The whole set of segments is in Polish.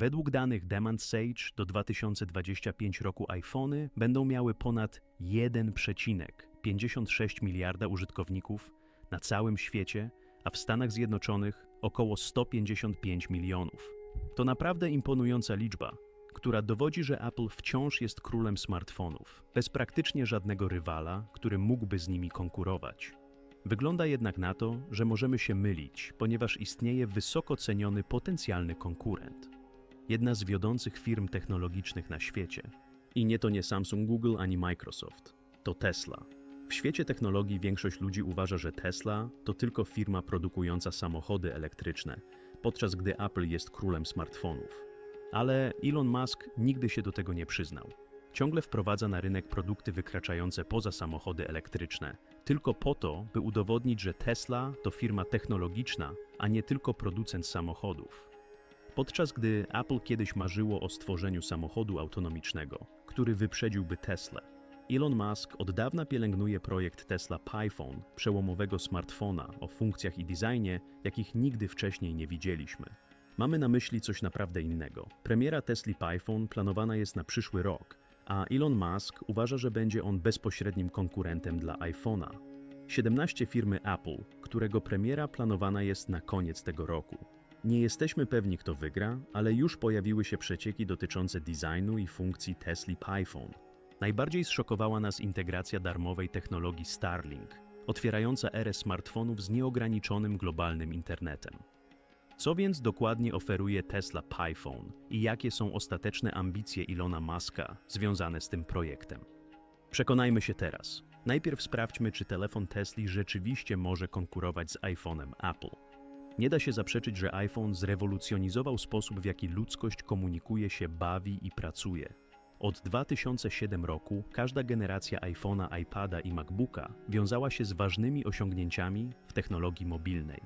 Według danych Demand Sage do 2025 roku iPhony będą miały ponad 1,56 miliarda użytkowników na całym świecie, a w Stanach Zjednoczonych około 155 milionów. To naprawdę imponująca liczba, która dowodzi, że Apple wciąż jest królem smartfonów, bez praktycznie żadnego rywala, który mógłby z nimi konkurować. Wygląda jednak na to, że możemy się mylić, ponieważ istnieje wysoko ceniony potencjalny konkurent. Jedna z wiodących firm technologicznych na świecie. I nie to nie Samsung, Google ani Microsoft, to Tesla. W świecie technologii większość ludzi uważa, że Tesla to tylko firma produkująca samochody elektryczne, podczas gdy Apple jest królem smartfonów. Ale Elon Musk nigdy się do tego nie przyznał. Ciągle wprowadza na rynek produkty wykraczające poza samochody elektryczne, tylko po to, by udowodnić, że Tesla to firma technologiczna, a nie tylko producent samochodów. Podczas gdy Apple kiedyś marzyło o stworzeniu samochodu autonomicznego, który wyprzedziłby Tesla, Elon Musk od dawna pielęgnuje projekt Tesla PiPhone, przełomowego smartfona o funkcjach i designie, jakich nigdy wcześniej nie widzieliśmy. Mamy na myśli coś naprawdę innego. Premiera Tesla PiPhone planowana jest na przyszły rok, a Elon Musk uważa, że będzie on bezpośrednim konkurentem dla iPhone'a. 17 firmy Apple, którego premiera planowana jest na koniec tego roku. Nie jesteśmy pewni, kto wygra, ale już pojawiły się przecieki dotyczące designu i funkcji Tesla PiPhone. Najbardziej zszokowała nas integracja darmowej technologii Starlink, otwierająca erę smartfonów z nieograniczonym globalnym internetem. Co więc dokładnie oferuje Tesla PiPhone i jakie są ostateczne ambicje Ilona Muska związane z tym projektem? Przekonajmy się teraz. Najpierw sprawdźmy, czy telefon Tesla rzeczywiście może konkurować z iPhone'em Apple. Nie da się zaprzeczyć, że iPhone zrewolucjonizował sposób, w jaki ludzkość komunikuje się, bawi i pracuje. Od 2007 roku każda generacja iPhone'a, iPada i MacBooka wiązała się z ważnymi osiągnięciami w technologii mobilnej.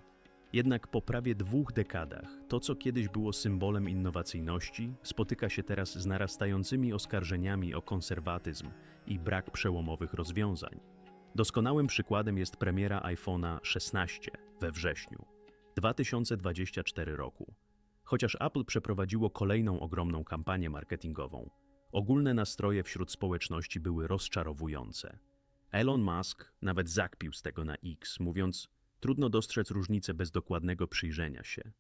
Jednak po prawie dwóch dekadach to, co kiedyś było symbolem innowacyjności, spotyka się teraz z narastającymi oskarżeniami o konserwatyzm i brak przełomowych rozwiązań. Doskonałym przykładem jest premiera iPhone'a 16 we wrześniu 2024 roku. Chociaż Apple przeprowadziło kolejną ogromną kampanię marketingową, ogólne nastroje wśród społeczności były rozczarowujące. Elon Musk nawet zakpił z tego na X, mówiąc: Trudno dostrzec różnicę bez dokładnego przyjrzenia się.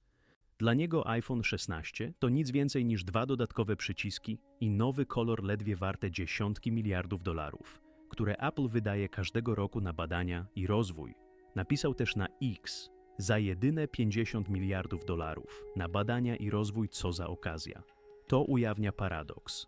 Dla niego iPhone 16 to nic więcej niż dwa dodatkowe przyciski i nowy kolor ledwie warte dziesiątki miliardów dolarów, które Apple wydaje każdego roku na badania i rozwój. Napisał też na X za jedyne 50 miliardów dolarów na badania i rozwój co za okazja. To ujawnia paradoks.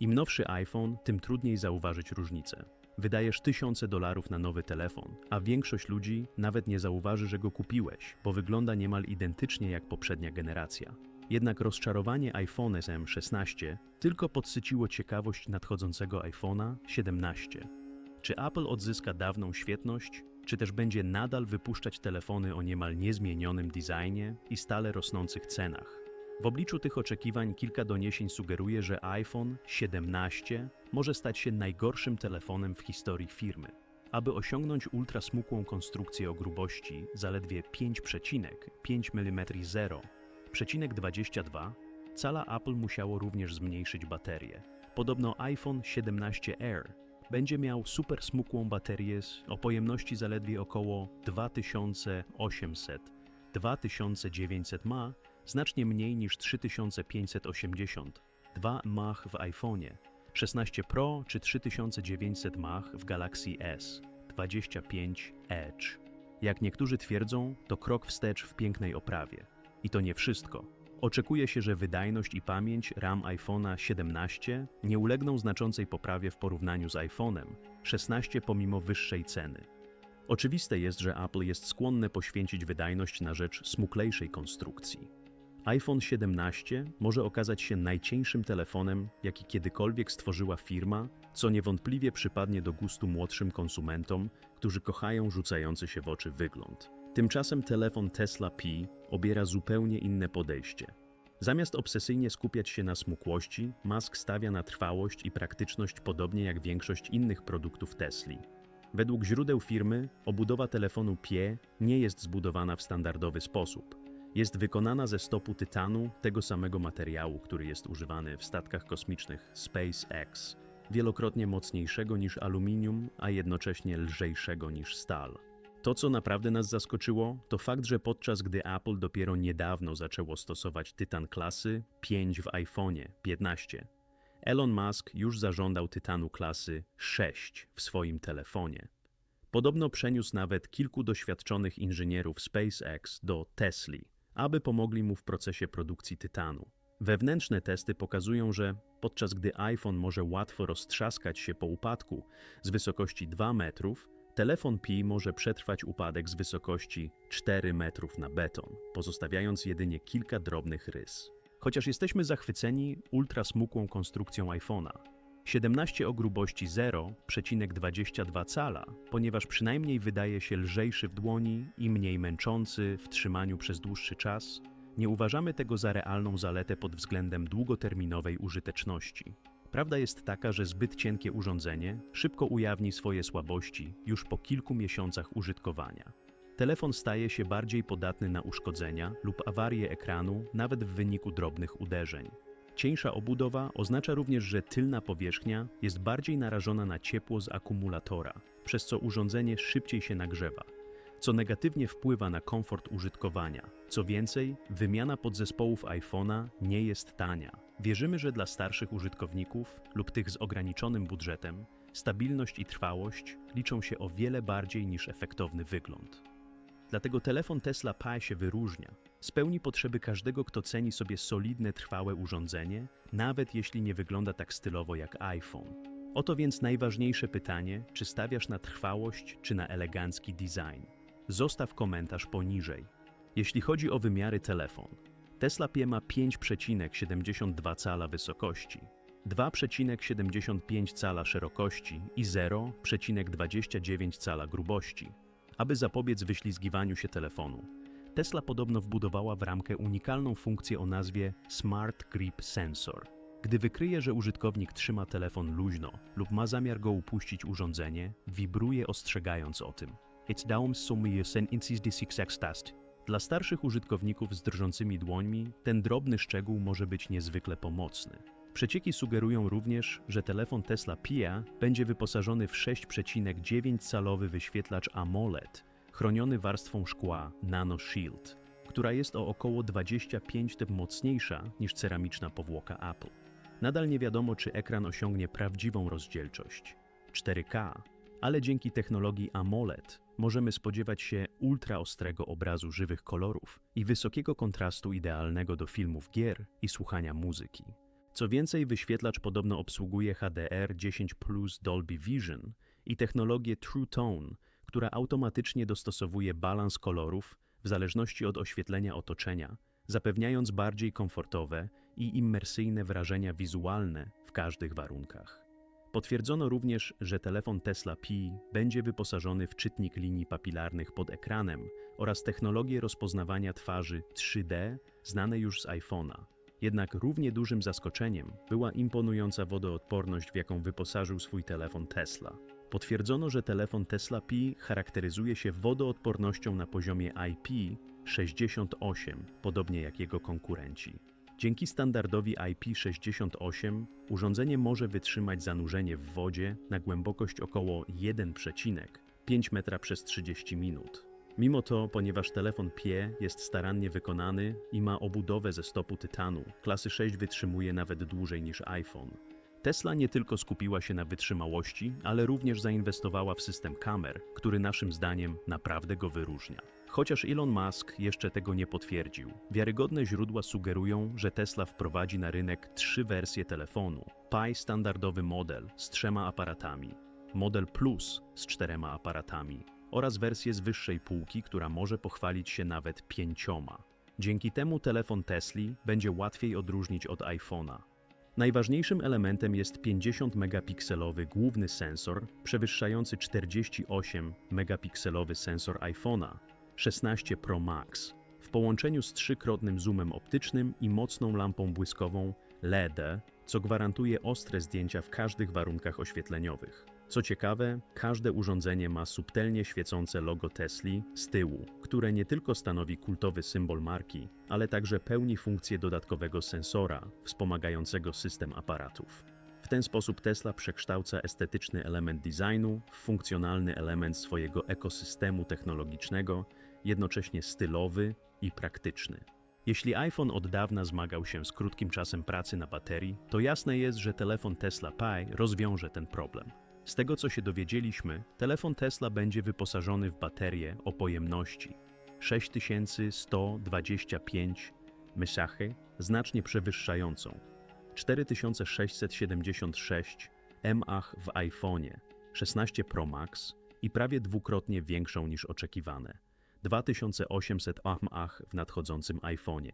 Im nowszy iPhone, tym trudniej zauważyć różnicę. Wydajesz tysiące dolarów na nowy telefon, a większość ludzi nawet nie zauważy, że go kupiłeś, bo wygląda niemal identycznie jak poprzednia generacja. Jednak rozczarowanie iPhone SM16 tylko podsyciło ciekawość nadchodzącego iPhone'a 17. Czy Apple odzyska dawną świetność, czy też będzie nadal wypuszczać telefony o niemal niezmienionym designie i stale rosnących cenach? W obliczu tych oczekiwań kilka doniesień sugeruje, że iPhone 17 może stać się najgorszym telefonem w historii firmy. Aby osiągnąć ultrasmukłą konstrukcję o grubości zaledwie 5,5 mm 0,22, cala Apple musiało również zmniejszyć baterię. Podobno iPhone 17 Air będzie miał super smukłą baterię o pojemności zaledwie około 2800-2900 mAh, znacznie mniej niż 3580 2 mAh w iPhone'ie, 16 Pro czy 3900 mAh w Galaxy S 25 Edge. Jak niektórzy twierdzą, to krok wstecz w pięknej oprawie. I to nie wszystko. Oczekuje się, że wydajność i pamięć RAM iPhone'a 17 nie ulegną znaczącej poprawie w porównaniu z iPhone'em 16 pomimo wyższej ceny. Oczywiste jest, że Apple jest skłonne poświęcić wydajność na rzecz smuklejszej konstrukcji. iPhone 17 może okazać się najcieńszym telefonem, jaki kiedykolwiek stworzyła firma, co niewątpliwie przypadnie do gustu młodszym konsumentom, którzy kochają rzucający się w oczy wygląd. Tymczasem telefon Tesla P obiera zupełnie inne podejście. Zamiast obsesyjnie skupiać się na smukłości, Musk stawia na trwałość i praktyczność podobnie jak większość innych produktów Tesli. Według źródeł firmy, obudowa telefonu PIE nie jest zbudowana w standardowy sposób. Jest wykonana ze stopu tytanu, tego samego materiału, który jest używany w statkach kosmicznych SpaceX, wielokrotnie mocniejszego niż aluminium, a jednocześnie lżejszego niż stal. To, co naprawdę nas zaskoczyło, to fakt, że podczas gdy Apple dopiero niedawno zaczęło stosować tytan klasy 5 w iPhone'ie 15, Elon Musk już zażądał tytanu klasy 6 w swoim telefonie. Podobno przeniósł nawet kilku doświadczonych inżynierów SpaceX do Tesli, aby pomogli mu w procesie produkcji tytanu. Wewnętrzne testy pokazują, że podczas gdy iPhone może łatwo roztrzaskać się po upadku z wysokości 2 metrów, telefon Pi może przetrwać upadek z wysokości 4 metrów na beton, pozostawiając jedynie kilka drobnych rys. Chociaż jesteśmy zachwyceni ultrasmukłą konstrukcją iPhone'a, 17 o grubości 0,22 cala, ponieważ przynajmniej wydaje się lżejszy w dłoni i mniej męczący w trzymaniu przez dłuższy czas, nie uważamy tego za realną zaletę pod względem długoterminowej użyteczności. Prawda jest taka, że zbyt cienkie urządzenie szybko ujawni swoje słabości już po kilku miesiącach użytkowania. Telefon staje się bardziej podatny na uszkodzenia lub awarie ekranu nawet w wyniku drobnych uderzeń. Cieńsza obudowa oznacza również, że tylna powierzchnia jest bardziej narażona na ciepło z akumulatora, przez co urządzenie szybciej się nagrzewa, co negatywnie wpływa na komfort użytkowania. Co więcej, wymiana podzespołów iPhone'a nie jest tania. Wierzymy, że dla starszych użytkowników lub tych z ograniczonym budżetem stabilność i trwałość liczą się o wiele bardziej niż efektowny wygląd. Dlatego telefon Tesla Pi się wyróżnia. Spełni potrzeby każdego, kto ceni sobie solidne, trwałe urządzenie, nawet jeśli nie wygląda tak stylowo jak iPhone. Oto więc najważniejsze pytanie, czy stawiasz na trwałość, czy na elegancki design. Zostaw komentarz poniżej. Jeśli chodzi o wymiary telefon, Tesla Pi ma 5,72 cala wysokości, 2,75 cala szerokości i 0,29 cala grubości. Aby zapobiec wyślizgiwaniu się telefonu, Tesla podobno wbudowała w ramkę unikalną funkcję o nazwie Smart Grip Sensor. Gdy wykryje, że użytkownik trzyma telefon luźno lub ma zamiar go upuścić urządzenie, wibruje ostrzegając o tym. It's down som you send incis the six test. Dla starszych użytkowników z drżącymi dłońmi ten drobny szczegół może być niezwykle pomocny. Przecieki sugerują również, że telefon Tesla Pia będzie wyposażony w 6,9-calowy wyświetlacz AMOLED, chroniony warstwą szkła Nano Shield, która jest o około 25 typ mocniejsza niż ceramiczna powłoka Apple. Nadal nie wiadomo, czy ekran osiągnie prawdziwą rozdzielczość 4K, ale dzięki technologii AMOLED możemy spodziewać się ultraostrego obrazu żywych kolorów i wysokiego kontrastu idealnego do filmów gier i słuchania muzyki. Co więcej, wyświetlacz podobno obsługuje HDR10 Plus Dolby Vision i technologię True Tone, która automatycznie dostosowuje balans kolorów w zależności od oświetlenia otoczenia, zapewniając bardziej komfortowe i immersyjne wrażenia wizualne w każdych warunkach. Potwierdzono również, że telefon Tesla Pi będzie wyposażony w czytnik linii papilarnych pod ekranem oraz technologię rozpoznawania twarzy 3D znane już z iPhone'a. Jednak równie dużym zaskoczeniem była imponująca wodoodporność, w jaką wyposażył swój telefon Tesla. Potwierdzono, że telefon Tesla Pi charakteryzuje się wodoodpornością na poziomie IP68, podobnie jak jego konkurenci. Dzięki standardowi IP68 urządzenie może wytrzymać zanurzenie w wodzie na głębokość około 1,5 metra przez 30 minut. Mimo to, ponieważ telefon PIE jest starannie wykonany i ma obudowę ze stopu tytanu, klasy 6 wytrzymuje nawet dłużej niż iPhone. Tesla nie tylko skupiła się na wytrzymałości, ale również zainwestowała w system kamer, który naszym zdaniem naprawdę go wyróżnia. Chociaż Elon Musk jeszcze tego nie potwierdził, wiarygodne źródła sugerują, że Tesla wprowadzi na rynek trzy wersje telefonu: Pi standardowy model z trzema aparatami, model Plus z czterema aparatami oraz wersję z wyższej półki, która może pochwalić się nawet pięcioma. Dzięki temu telefon Tesli będzie łatwiej odróżnić od iPhone'a. Najważniejszym elementem jest 50-megapikselowy główny sensor, przewyższający 48-megapikselowy sensor iPhone'a 16 Pro Max, w połączeniu z trzykrotnym zoomem optycznym i mocną lampą błyskową LED, co gwarantuje ostre zdjęcia w każdych warunkach oświetleniowych. Co ciekawe, każde urządzenie ma subtelnie świecące logo Tesli z tyłu, które nie tylko stanowi kultowy symbol marki, ale także pełni funkcję dodatkowego sensora wspomagającego system aparatów. W ten sposób Tesla przekształca estetyczny element designu w funkcjonalny element swojego ekosystemu technologicznego, jednocześnie stylowy i praktyczny. Jeśli iPhone od dawna zmagał się z krótkim czasem pracy na baterii, to jasne jest, że telefon Tesla Pi rozwiąże ten problem. Z tego co się dowiedzieliśmy, telefon Tesla będzie wyposażony w baterię o pojemności 6125 mAh, znacznie przewyższającą 4676 mAh w iPhone'ie 16 Pro Max i prawie dwukrotnie większą niż oczekiwane 2800 mAh w nadchodzącym iPhone'ie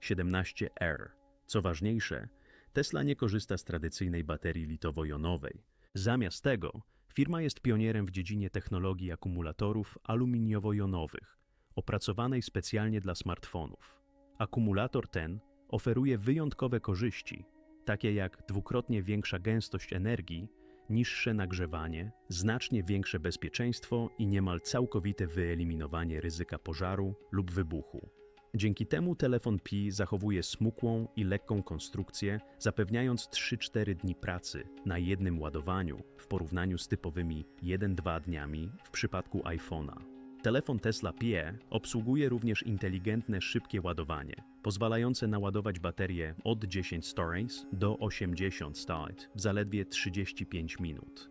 17R. Co ważniejsze, Tesla nie korzysta z tradycyjnej baterii litowo-jonowej. Zamiast tego, firma jest pionierem w dziedzinie technologii akumulatorów aluminiowo-jonowych, opracowanej specjalnie dla smartfonów. Akumulator ten oferuje wyjątkowe korzyści, takie jak dwukrotnie większa gęstość energii, niższe nagrzewanie, znacznie większe bezpieczeństwo i niemal całkowite wyeliminowanie ryzyka pożaru lub wybuchu. Dzięki temu telefon Pi zachowuje smukłą i lekką konstrukcję, zapewniając 3-4 dni pracy na jednym ładowaniu w porównaniu z typowymi 1-2 dniami w przypadku iPhone'a. Telefon Tesla Pie obsługuje również inteligentne, szybkie ładowanie, pozwalające naładować baterię od 10 stories do 80 start w zaledwie 35 minut.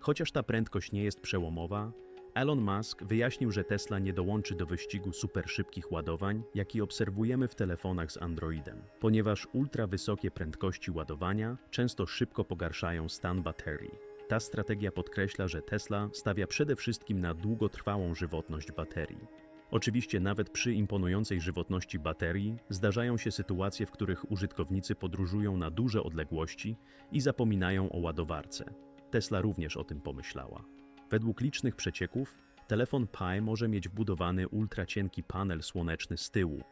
Chociaż ta prędkość nie jest przełomowa, Elon Musk wyjaśnił, że Tesla nie dołączy do wyścigu superszybkich ładowań, jaki obserwujemy w telefonach z Androidem, ponieważ ultra wysokie prędkości ładowania często szybko pogarszają stan baterii. Ta strategia podkreśla, że Tesla stawia przede wszystkim na długotrwałą żywotność baterii. Oczywiście nawet przy imponującej żywotności baterii zdarzają się sytuacje, w których użytkownicy podróżują na duże odległości i zapominają o ładowarce. Tesla również o tym pomyślała. Według licznych przecieków, telefon Pi może mieć wbudowany ultracienki panel słoneczny z tyłu.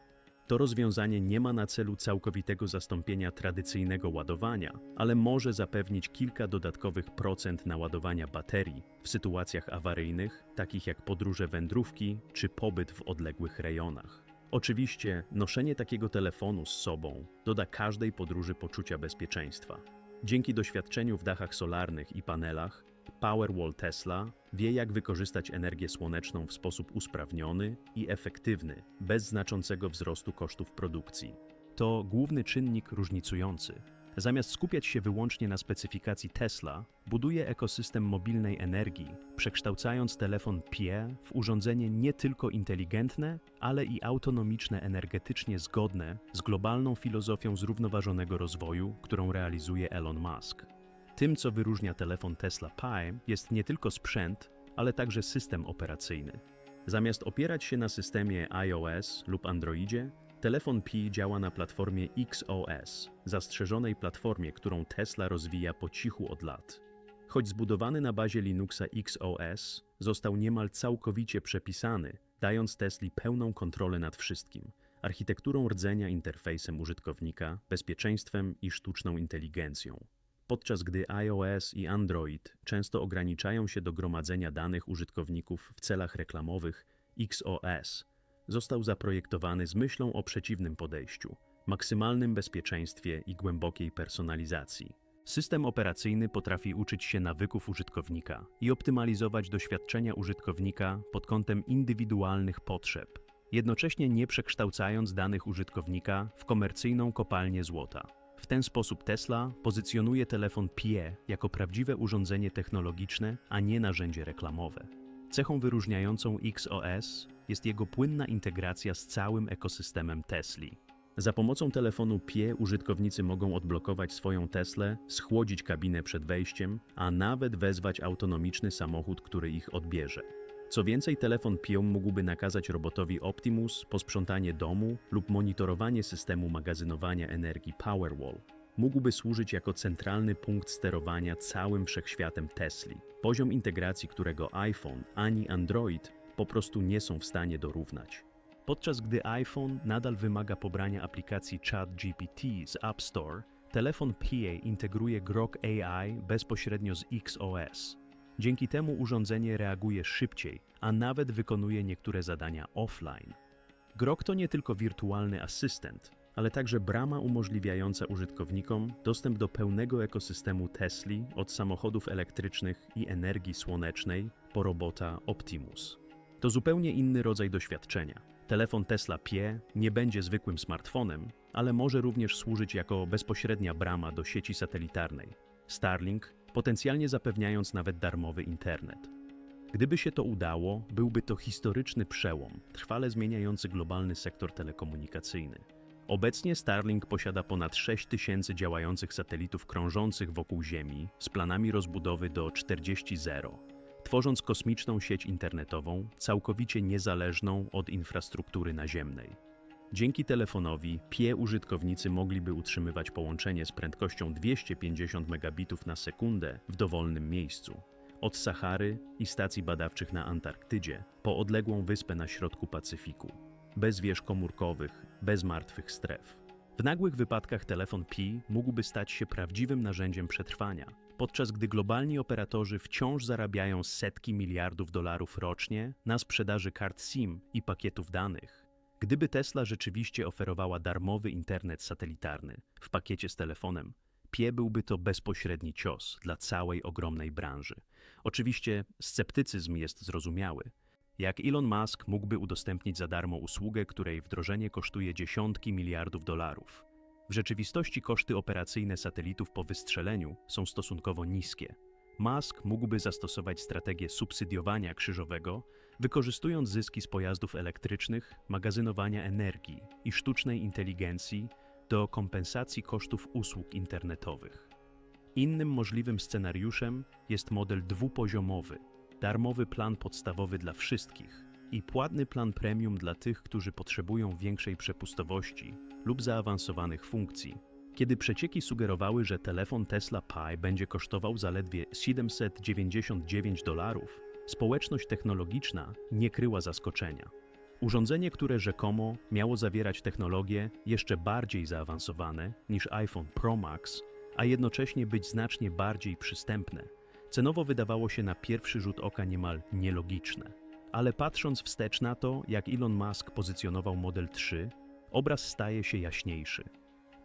To rozwiązanie nie ma na celu całkowitego zastąpienia tradycyjnego ładowania, ale może zapewnić kilka dodatkowych procent naładowania baterii w sytuacjach awaryjnych, takich jak podróże wędrówki czy pobyt w odległych rejonach. Oczywiście, noszenie takiego telefonu z sobą doda każdej podróży poczucia bezpieczeństwa. Dzięki doświadczeniu w dachach solarnych i panelach, Powerwall Tesla wie, jak wykorzystać energię słoneczną w sposób usprawniony i efektywny, bez znaczącego wzrostu kosztów produkcji. To główny czynnik różnicujący. Zamiast skupiać się wyłącznie na specyfikacji Tesla, buduje ekosystem mobilnej energii, przekształcając telefon Pie w urządzenie nie tylko inteligentne, ale i autonomiczne energetycznie zgodne z globalną filozofią zrównoważonego rozwoju, którą realizuje Elon Musk. Tym, co wyróżnia telefon Tesla Pi, jest nie tylko sprzęt, ale także system operacyjny. Zamiast opierać się na systemie iOS lub Androidzie, telefon Pi działa na platformie XOS, zastrzeżonej platformie, którą Tesla rozwija po cichu od lat. Choć zbudowany na bazie Linuxa XOS, został niemal całkowicie przepisany, dając Tesli pełną kontrolę nad wszystkim architekturą rdzenia, interfejsem użytkownika, bezpieczeństwem i sztuczną inteligencją podczas gdy iOS i Android często ograniczają się do gromadzenia danych użytkowników w celach reklamowych, XOS został zaprojektowany z myślą o przeciwnym podejściu maksymalnym bezpieczeństwie i głębokiej personalizacji. System operacyjny potrafi uczyć się nawyków użytkownika i optymalizować doświadczenia użytkownika pod kątem indywidualnych potrzeb, jednocześnie nie przekształcając danych użytkownika w komercyjną kopalnię złota. W ten sposób Tesla pozycjonuje telefon Pie jako prawdziwe urządzenie technologiczne, a nie narzędzie reklamowe. Cechą wyróżniającą XOS jest jego płynna integracja z całym ekosystemem Tesli. Za pomocą telefonu Pie użytkownicy mogą odblokować swoją Teslę, schłodzić kabinę przed wejściem, a nawet wezwać autonomiczny samochód, który ich odbierze. Co więcej, telefon Pium mógłby nakazać robotowi Optimus posprzątanie domu lub monitorowanie systemu magazynowania energii Powerwall. Mógłby służyć jako centralny punkt sterowania całym wszechświatem Tesli, poziom integracji którego iPhone ani Android po prostu nie są w stanie dorównać. Podczas gdy iPhone nadal wymaga pobrania aplikacji ChatGPT z App Store, telefon PA integruje Grok AI bezpośrednio z XOS, Dzięki temu urządzenie reaguje szybciej, a nawet wykonuje niektóre zadania offline. Grok to nie tylko wirtualny asystent, ale także brama umożliwiająca użytkownikom dostęp do pełnego ekosystemu Tesli od samochodów elektrycznych i energii słonecznej po robota Optimus. To zupełnie inny rodzaj doświadczenia. Telefon Tesla Pie nie będzie zwykłym smartfonem, ale może również służyć jako bezpośrednia brama do sieci satelitarnej. Starlink, potencjalnie zapewniając nawet darmowy internet. Gdyby się to udało, byłby to historyczny przełom, trwale zmieniający globalny sektor telekomunikacyjny. Obecnie Starlink posiada ponad 6 tysięcy działających satelitów krążących wokół Ziemi z planami rozbudowy do 40.0, tworząc kosmiczną sieć internetową całkowicie niezależną od infrastruktury naziemnej. Dzięki telefonowi PIE użytkownicy mogliby utrzymywać połączenie z prędkością 250 megabitów na sekundę w dowolnym miejscu. Od Sahary i stacji badawczych na Antarktydzie po odległą wyspę na środku Pacyfiku. Bez wież komórkowych, bez martwych stref. W nagłych wypadkach telefon Pi mógłby stać się prawdziwym narzędziem przetrwania, podczas gdy globalni operatorzy wciąż zarabiają setki miliardów dolarów rocznie na sprzedaży kart SIM i pakietów danych. Gdyby Tesla rzeczywiście oferowała darmowy internet satelitarny w pakiecie z telefonem, Pie byłby to bezpośredni cios dla całej ogromnej branży. Oczywiście sceptycyzm jest zrozumiały. Jak Elon Musk mógłby udostępnić za darmo usługę, której wdrożenie kosztuje dziesiątki miliardów dolarów? W rzeczywistości koszty operacyjne satelitów po wystrzeleniu są stosunkowo niskie. Musk mógłby zastosować strategię subsydiowania krzyżowego, wykorzystując zyski z pojazdów elektrycznych, magazynowania energii i sztucznej inteligencji do kompensacji kosztów usług internetowych. Innym możliwym scenariuszem jest model dwupoziomowy, darmowy plan podstawowy dla wszystkich i płatny plan premium dla tych, którzy potrzebują większej przepustowości lub zaawansowanych funkcji. Kiedy przecieki sugerowały, że telefon Tesla Pi będzie kosztował zaledwie 799 dolarów, społeczność technologiczna nie kryła zaskoczenia. Urządzenie, które rzekomo miało zawierać technologie jeszcze bardziej zaawansowane niż iPhone Pro Max, a jednocześnie być znacznie bardziej przystępne, cenowo wydawało się na pierwszy rzut oka niemal nielogiczne. Ale patrząc wstecz na to, jak Elon Musk pozycjonował Model 3, obraz staje się jaśniejszy.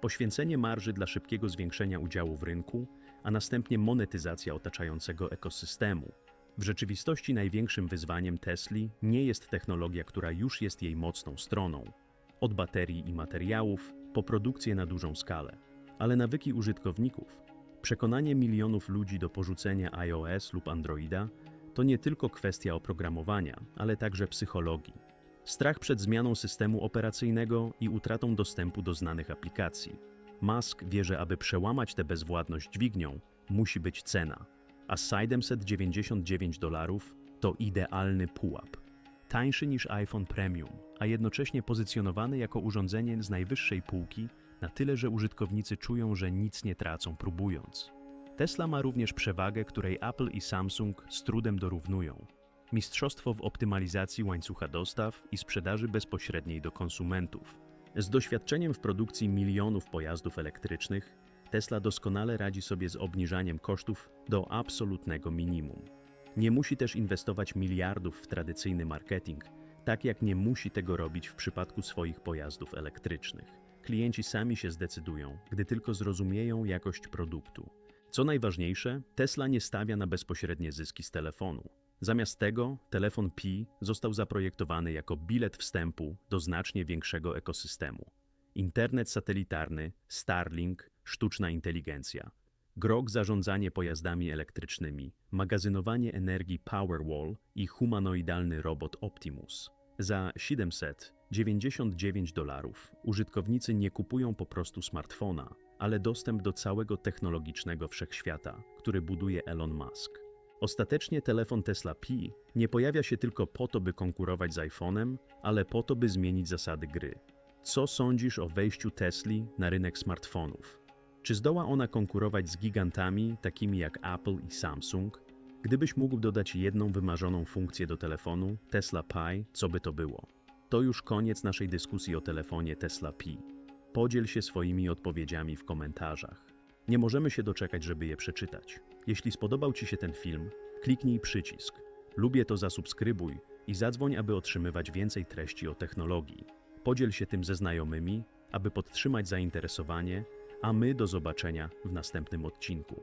Poświęcenie marży dla szybkiego zwiększenia udziału w rynku, a następnie monetyzacja otaczającego ekosystemu. W rzeczywistości największym wyzwaniem Tesli nie jest technologia, która już jest jej mocną stroną. Od baterii i materiałów po produkcję na dużą skalę, ale nawyki użytkowników. Przekonanie milionów ludzi do porzucenia iOS lub Androida to nie tylko kwestia oprogramowania, ale także psychologii. Strach przed zmianą systemu operacyjnego i utratą dostępu do znanych aplikacji. Musk wie, że aby przełamać tę bezwładność dźwignią, musi być cena, a 799 dolarów to idealny pułap. Tańszy niż iPhone Premium, a jednocześnie pozycjonowany jako urządzenie z najwyższej półki, na tyle, że użytkownicy czują, że nic nie tracą próbując. Tesla ma również przewagę, której Apple i Samsung z trudem dorównują. Mistrzostwo w optymalizacji łańcucha dostaw i sprzedaży bezpośredniej do konsumentów. Z doświadczeniem w produkcji milionów pojazdów elektrycznych, Tesla doskonale radzi sobie z obniżaniem kosztów do absolutnego minimum. Nie musi też inwestować miliardów w tradycyjny marketing, tak jak nie musi tego robić w przypadku swoich pojazdów elektrycznych. Klienci sami się zdecydują, gdy tylko zrozumieją jakość produktu. Co najważniejsze, Tesla nie stawia na bezpośrednie zyski z telefonu. Zamiast tego, telefon Pi został zaprojektowany jako bilet wstępu do znacznie większego ekosystemu. Internet satelitarny, Starlink, sztuczna inteligencja. Grok zarządzanie pojazdami elektrycznymi, magazynowanie energii Powerwall i humanoidalny robot Optimus. Za 799 dolarów użytkownicy nie kupują po prostu smartfona, ale dostęp do całego technologicznego wszechświata, który buduje Elon Musk. Ostatecznie telefon Tesla Pi nie pojawia się tylko po to, by konkurować z iPhone'em, ale po to, by zmienić zasady gry. Co sądzisz o wejściu Tesli na rynek smartfonów? Czy zdoła ona konkurować z gigantami takimi jak Apple i Samsung? Gdybyś mógł dodać jedną wymarzoną funkcję do telefonu Tesla Pi, co by to było? To już koniec naszej dyskusji o telefonie Tesla Pi. Podziel się swoimi odpowiedziami w komentarzach. Nie możemy się doczekać, żeby je przeczytać. Jeśli spodobał Ci się ten film, Kliknij przycisk. Lubię to zasubskrybuj i zadzwoń, aby otrzymywać więcej treści o technologii. Podziel się tym ze znajomymi, aby podtrzymać zainteresowanie, a my do zobaczenia w następnym odcinku.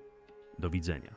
Do widzenia.